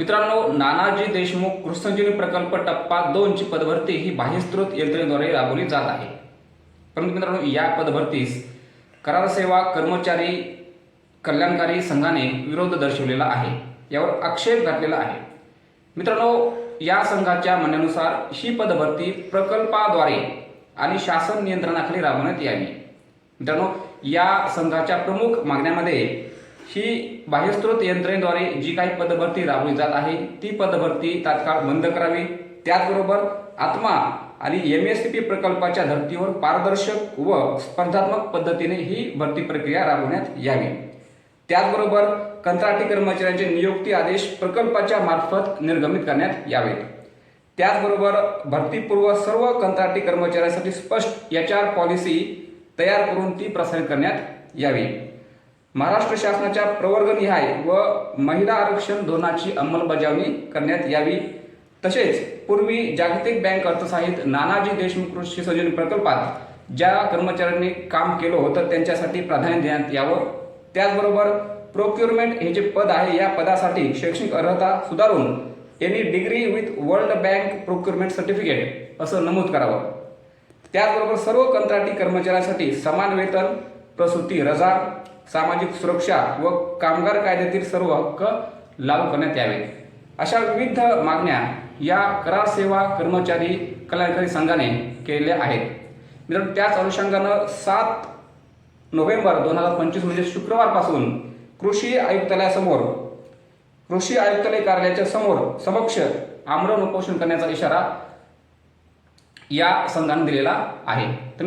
मित्रांनो नानाजी देशमुख कृष्णजीनी प्रकल्प टप्पा दोनची पदभरती ही बाह्यस्त्रोत यंत्रणेद्वारे राबवली जात आहे. परंतु मित्रांनो या पदभरतीस करार सेवा कर्मचारी कल्याणकारी संघाने विरोध दर्शवलेला आहे. यावर आक्षेप घातलेला आहे. मित्रांनो या संघाच्या म्हणण्यानुसार ही पदभरती प्रकल्पाद्वारे आणि शासन नियंत्रणाखाली राबवण्यात यावी. मित्रांनो या संघाच्या प्रमुख मागण्यामध्ये ही बाह्यस्त्रोत यंत्रणेद्वारे जी काही पदभरती राबवली जात आहे ती पदभरती तात्काळ बंद करावी. त्याचबरोबर आत्मा आणि एम एस सी पी प्रकल्पाच्या धर्तीवर पारदर्शक व स्पर्धात्मक पद्धतीने ही भरती प्रक्रिया राबवण्यात यावी. त्याचबरोबर कंत्राटी कर्मचाऱ्यांचे नियुक्ती आदेश प्रकल्पाच्या मार्फत निर्गमित करण्यात यावेत त्याचबरोबर भरतीपूर्व सर्व कंत्राटी कर्मचाऱ्यांसाठी स्पष्ट एच आर पॉलिसी तयार करून ती प्रसारित करण्यात यावी. महाराष्ट्र शासनाच्या प्रवर्गनिहाय व महिला आरक्षण धोरणाची अंमलबजावणी करण्यात यावी. तसेच पूर्वी जागतिक बँक अर्थसहाय्यित नानाजी देशमुख कृषी संजीवनी प्रकल्पात ज्या कर्मचाऱ्यांनी काम केलं होतं त्यांच्यासाठी प्राधान्य देण्यात यावं. त्याचबरोबर प्रोक्युरमेंट हे जे पद आहे या पदासाठी शैक्षणिक अर्हता सुधारून यांनी degree with world bank procurement certificate असं नमूद करावं. त्याचबरोबर सर्व कंत्राटी कर्मचाऱ्यांसाठी समान वेतन प्रसूती रजा सामाजिक सुरक्षा व कामगार कायद्यातील सर्व हक्क लागू करण्यात यावे. अशा विविध मागण्या या करार सेवा कर्मचारी कल्याणकारी संघाने केलेल्या आहेत. मित्रांनो त्याच अनुषंगानं सात नोव्हेंबर दोन हजार पंचवीस म्हणजे शुक्रवारपासून कृषी आयुक्तालयासमोर कृषी आयुक्तालय कार्यालयाच्या समोर समक्ष आमरण उपोषण करण्याचा इशारा या संघाने दिलेला आहे. तर